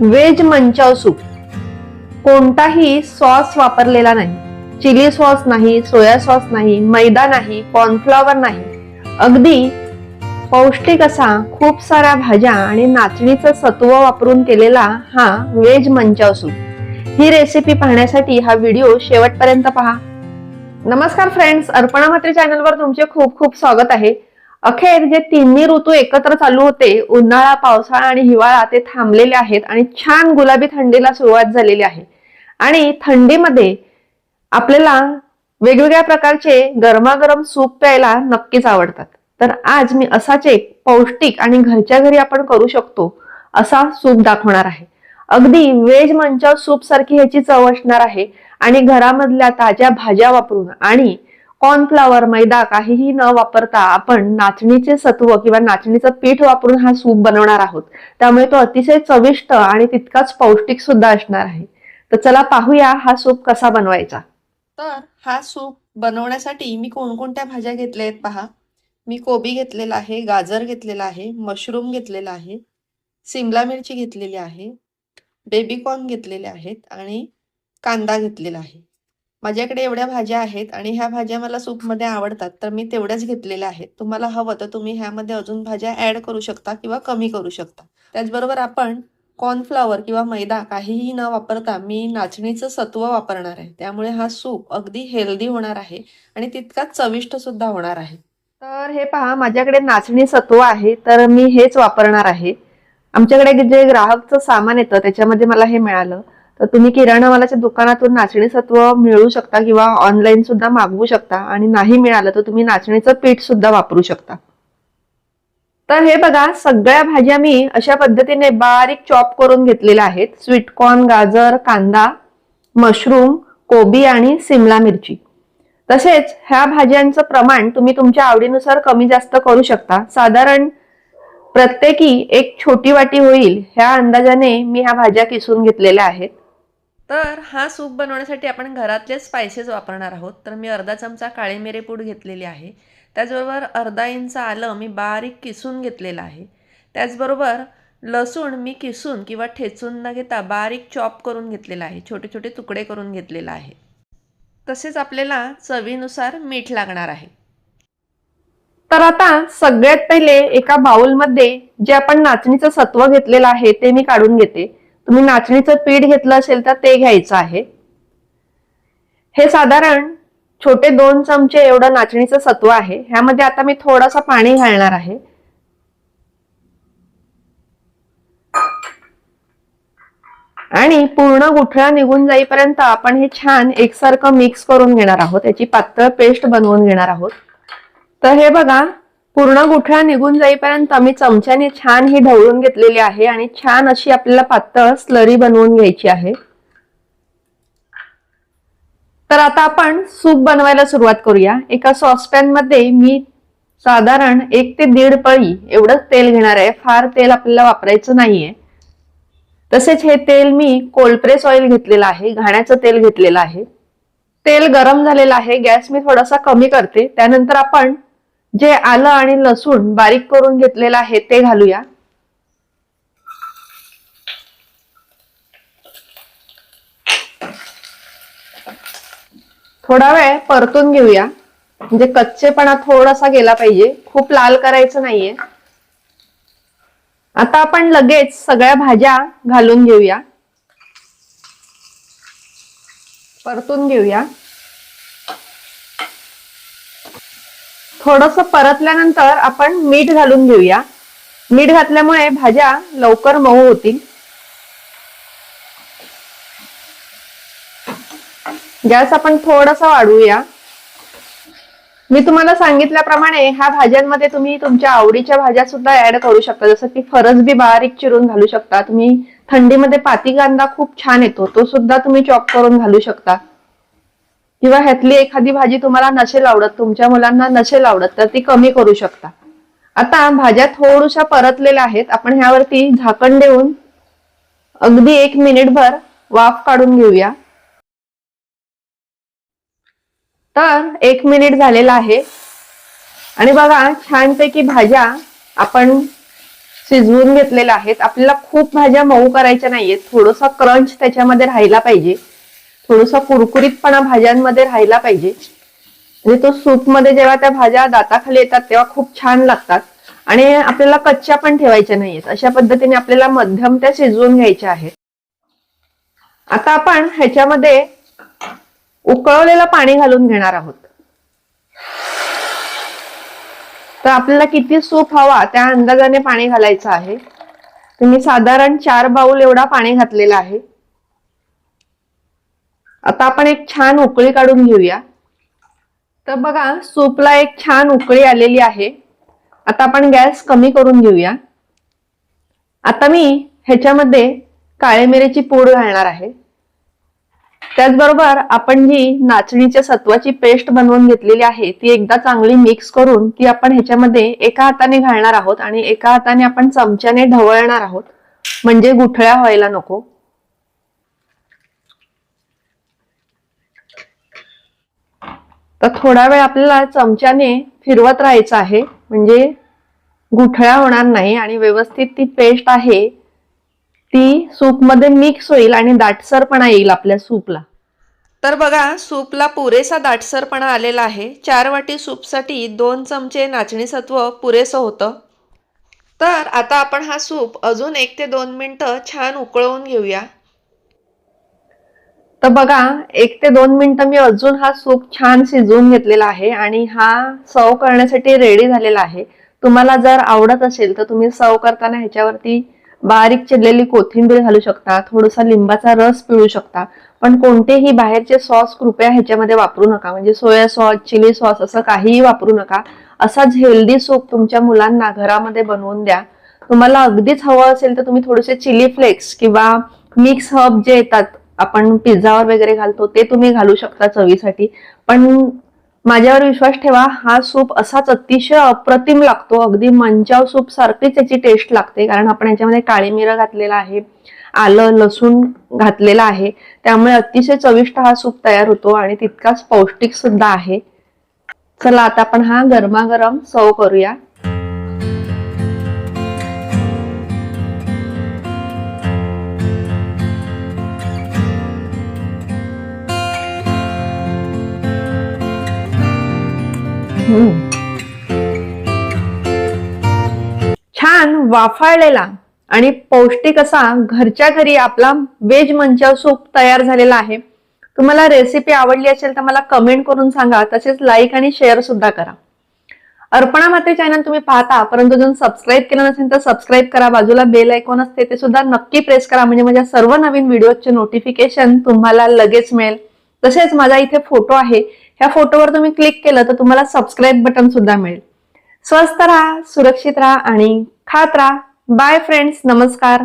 Veg manchow soup. कोणताही sauce वापरलेला नाही. चिली सॉस नाही सोया सॉस नाही मैदा नाही कॉर्नफ्लॉवर नाही. अगदी पौष्टिक असा खूप साऱ्या भाज्या आणि नाचणीचं सत्व वापरून केलेला हा व्हेज मंचाव सूप. ही रेसिपी पाहण्यासाठी हा व्हिडिओ शेवटपर्यंत पहा. नमस्कार फ्रेंड्स अर्पणा मात्री चॅनलवर तुमचे खूप खूप स्वागत आहे. अखेर जे तिन्ही ऋतू एकत्र चालू होते उन्हाळा पावसाळा आणि हिवाळा ते थांबलेले आहेत आणि छान गुलाबी थंडीला सुरुवात झालेली आहे. आणि थंडीमध्ये आपल्याला वेगवेगळ्या प्रकारचे गरमागरम सूप प्यायला नक्कीच आवडतात. तर आज मी असाच एक पौष्टिक आणि घरच्या घरी आपण करू शकतो असा सूप दाखवणार आहे. अगदी वेज मंचाव सूप सारखी ह्याची चव असणार आहे आणि घरामधल्या ताज्या भाज्या वापरून आणि कॉर्नफ्लॉवर मैदा काहीही न वापरता आपण नाचणीचे सत्व किंवा नाचणीचं पीठ वापरून हा सूप बनवणार आहोत. त्यामुळे तो अतिशय चविष्ट आणि तितकाच पौष्टिक सुद्धा असणार आहे. तर चला पाहूया हा सूप कसा बनवायचा. तर हा सूप बनवण्यासाठी मी कोणकोणत्या भाज्या घेतल्या आहेत पहा. मी कोबी घेतलेला आहे गाजर घेतलेला आहे मशरूम घेतलेला आहे सिमला मिरची घेतलेली आहे बेबीकॉर्न घेतलेले आहेत आणि कांदा घेतलेला आहे. माझ्याकडे एवढ्या भाज्या आहेत आणि ह्या भाज्या मला सूपमध्ये आवडतात तर मी तेवढ्याच घेतलेल्या आहेत. तुम्हाला हवं तर तुम्ही ह्यामध्ये अजून भाज्या ऍड करू शकता किंवा कमी करू शकता. त्याचबरोबर आपण कॉर्नफ्लॉवर किंवा मैदा काहीही न वापरता मी नाचणीचं सत्व वापरणार आहे. त्यामुळे हा सूप अगदी हेल्दी होणार आहे आणि तितकाच चविष्ट सुद्धा होणार आहे. तर हे पहा माझ्याकडे नाचणी सत्व आहे तर मी हेच वापरणार आहे. आमच्याकडे जे ग्राहकचं सामान येतं त्याच्यामध्ये मला हे मिळालं. तर तुम्ही किराणा मालाच्या दुकानातून नाचणी सत्व मिळवू शकता किंवा ऑनलाईन सुद्धा मागवू शकता आणि नाही मिळालं तर तुम्ही नाचणीचं पीठ सुद्धा वापरू शकता. तर हे बघा सगळ्या भाज्या मी अशा पद्धतीने बारीक चॉप करून घेतलेल्या आहेत. स्वीटकॉर्न गाजर कांदा मशरूम कोबी आणि सिमला मिरची. तसेच ह्या भाज्यांचं प्रमाण तुम्ही तुमच्या आवडीनुसार कमी जास्त करू शकता. साधारण प्रत्येकी एक छोटी वाटी होईल. ह्या अंदाजाने मी ह्या भाज्या किसून घेतलेल्या आहेत. तर हा सूप बनवण्यासाठी आपण घरातले स्पायसेस वापरणार आहोत. तर मी अर्धा चमचा काळी मिरेपूड घेतलेली आहे. त्याचबरोबर अर्धा इंच आलं मी बारीक किसून घेतलेलं आहे. त्याचबरोबर लसूण मी किसून किंवा ठेचून न घेता बारीक चॉप करून घेतलेला आहे. छोटे छोटे तुकडे करून घेतलेला आहे. तसेच आपल्याला चवीनुसार मीठ लागणार आहे. तर आता सगळ्यात पहिले एका बाउलमध्ये जे आपण नाचणीचं सत्व घेतलेलं आहे ते मी काढून घेते. तुम्ही नाचणीचं पीठ घेतलं असेल तर ते घ्यायचं आहे. हे साधारण छोटे दोन चमचे एवढं नाचणीचं सत्व आहे. ह्यामध्ये आता मी थोडंसं पाणी घालणार आहे. आणि पूर्ण गुठळा निघून जाईपर्यंत आपण हे छान एकसारखं मिक्स करून घेणार आहोत. याची पातळ पेस्ट बनवून घेणार आहोत. तर हे बघा पूर्ण गुठळा निघून जाईपर्यंत मी चमच्याने छान ही ढवळून घेतलेली आहे आणि छान अशी आपल्याला पातळ स्लरी बनवून घ्यायची आहे. तर आता आपण सूप बनवायला सुरुवात करूया. एका सॉसपॅनमध्ये मी साधारण एक ते दीड पळी एवढंच तेल घेणार आहे. फार तेल आपल्याला वापरायचं नाहीये. तसेच हे तेल मी कोल्ड ऑइल घेतलेलं आहे. घाण्याचं तेल घेतलेलं आहे. तेल गरम झालेलं आहे. गॅस मी थोडासा कमी करते. त्यानंतर आपण जे आलं आणि लसूण बारीक करून घेतलेलं आहे ते घालूया. थोडा वेळ परतून घेऊया. म्हणजे कच्चेपणा थोडासा गेला पाहिजे. खूप लाल करायचं नाहीये. आता आपण लगेच सगळ्या भाज्या घालून घेऊया. परतून घेऊया. थोडस परतल्यानंतर आपण मीठ घालून घेऊया. मीठ घातल्यामुळे भाज्या लवकर मऊ होतील. गॅस आपण थोडासा वाढवूया. मी तुम्हाला सांगितल्याप्रमाणे ह्या भाज्यांमध्ये तुम्ही तुमच्या आवडीच्या भाज्या सुद्धा ऍड करू शकता. जसं की फरसबी बारीक चिरून घालू शकता. तुम्ही थंडीमध्ये पाती कांदा खूप छान येतो. तो सुद्धा तुम्ही चॉप करून घालू शकता. किंवा ह्यातली एखादी भाजी तुम्हाला नसेल आवडत तुमच्या मुलांना नसेल आवडत तर ती कमी करू शकता. आता भाज्या थोड्याशा परतलेल्या आहेत आपण ह्यावरती झाकण देऊन अगदी एक मिनिटभर वाफ काढून घेऊया. तर एक मिनिट झालेला आहे. आणि बघा छानपैकी भाज्या आपण शिजवून घेतलेल्या आहेत. आपल्याला खूप भाज्या मऊ करायच्या नाहीयेत. थोडासा क्रंच त्याच्यामध्ये राहायला पाहिजे. थोडासा कुरकुरीतपणा भाज्यांमध्ये राहायला पाहिजे. म्हणजे तो सूपमध्ये जेव्हा त्या भाज्या दाताखाली येतात तेव्हा खूप छान लागतात. आणि आपल्याला कच्च्या पण ठेवायच्या नाहीयेत. अशा पद्धतीने आपल्याला मध्यम त्या शिजवून घ्यायच्या आहेत. आता आपण ह्याच्यामध्ये उकळवलेलं पाणी घालून घेणार आहोत. तर आपल्याला किती सूप हवा त्या अंदाजाने पाणी घालायचं आहे. तुम्ही साधारण चार बाऊल एवढा पाणी घातलेला आहे. आता आपण एक छान उकळी काढून घेऊया. तर बघा सूपला एक छान उकळी आलेली आहे. आता आपण गॅस कमी करून घेऊया. आता मी ह्याच्यामध्ये काळे मिरीची पूड घालणार आहे. त्याचबरोबर आपण जी नाचणीच्या सत्वाची पेस्ट बनवून घेतलेली आहे ती एकदा चांगली मिक्स करून ती आपण ह्याच्यामध्ये एका हाताने घालणार आहोत आणि एका हाताने आपण चमच्याने ढवळणार आहोत. म्हणजे गुठळ्या व्हायला नको. तर थोडा वेळ आपल्याला चमच्याने फिरवत राहायचं आहे. म्हणजे गुठळ्या होणार नाही आणि व्यवस्थित ती पेस्ट आहे ती सूपमध्ये मिक्स होईल आणि दाटसरपणा येईल आपल्या सूपला. तर बघा सूपला पुरेसा दाटसरपणा आलेला आहे. चार वाटी सूपसाठी दोन चमचे नाचणी सत्व पुरेसं होतं. तर आता आपण हा सूप अजून एक ते दोन मिनटं छान उकळवून घेऊया. तर बघा एक ते दोन मिनिटं मी अजून हा सूप छान शिजवून घेतलेला आहे आणि हा सर्व करण्यासाठी रेडी झालेला आहे. तुम्हाला जर आवडत असेल तर तुम्ही सर्व करताना ह्याच्यावरती बारीक चिरलेली कोथिंबीर घालू शकता थोडासा लिंबाचा रस पिळू शकता. पण कोणतेही बाहेरचे सॉस कृपया ह्याच्यामध्ये वापरू नका. म्हणजे सोया सॉस चिली सॉस असं काहीही वापरू नका. असाच हेल्दी सूप तुमच्या मुलांना घरामध्ये बनवून द्या. तुम्हाला अगदीच हवं असेल तर तुम्ही थोडेसे चिली फ्लेक्स किंवा मिक्स हब जे येतात आपण पिझ्झावर वगैरे घालतो ते तुम्ही घालू शकता चवीसाठी. पण माझ्यावर विश्वास ठेवा हा सूप असाच अतिशय अप्रतिम लागतो. अगदी मंचाव सूप सारखीच त्याची टेस्ट लागते कारण आपण याच्यामध्ये काळी मिरं घातलेला आहे आलं लसूण घातलेला आहे. त्यामुळे अतिशय चविष्ट हा सूप तयार होतो आणि तितकाच पौष्टिक सुद्धा आहे. चला आता आपण हा गरमागरम सर्व करूया. हो. छान वाफाळलेला आणि पौष्टिक असा घरच्या घरी आपला वेज मंचाव सूप तयार झालेला आहे. तुम्हाला रेसिपी आवडली असेल तर मला कमेंट करून सांगा तसेच लाईक आणि शेअर सुद्धा करा. अर्पणा माते चॅनल तुम्ही पाहता परंतु जर सबस्क्राईब केलं नसेल तर सबस्क्राईब करा. बाजूला बेल आयकॉन असते ते सुद्धा नक्की प्रेस करा. म्हणजे माझ्या सर्व नवीन व्हिडिओचे नोटिफिकेशन तुम्हाला लगेच मिळेल. तसेच माझा इथे फोटो आहे. ह्या फोटोवर तुम्ही क्लिक केलं तर तुम्हाला सबस्क्राईब बटन सुद्धा मिळेल. स्वस्त राहा सुरक्षित राहा आणि खात राहा. बाय फ्रेंड्स नमस्कार.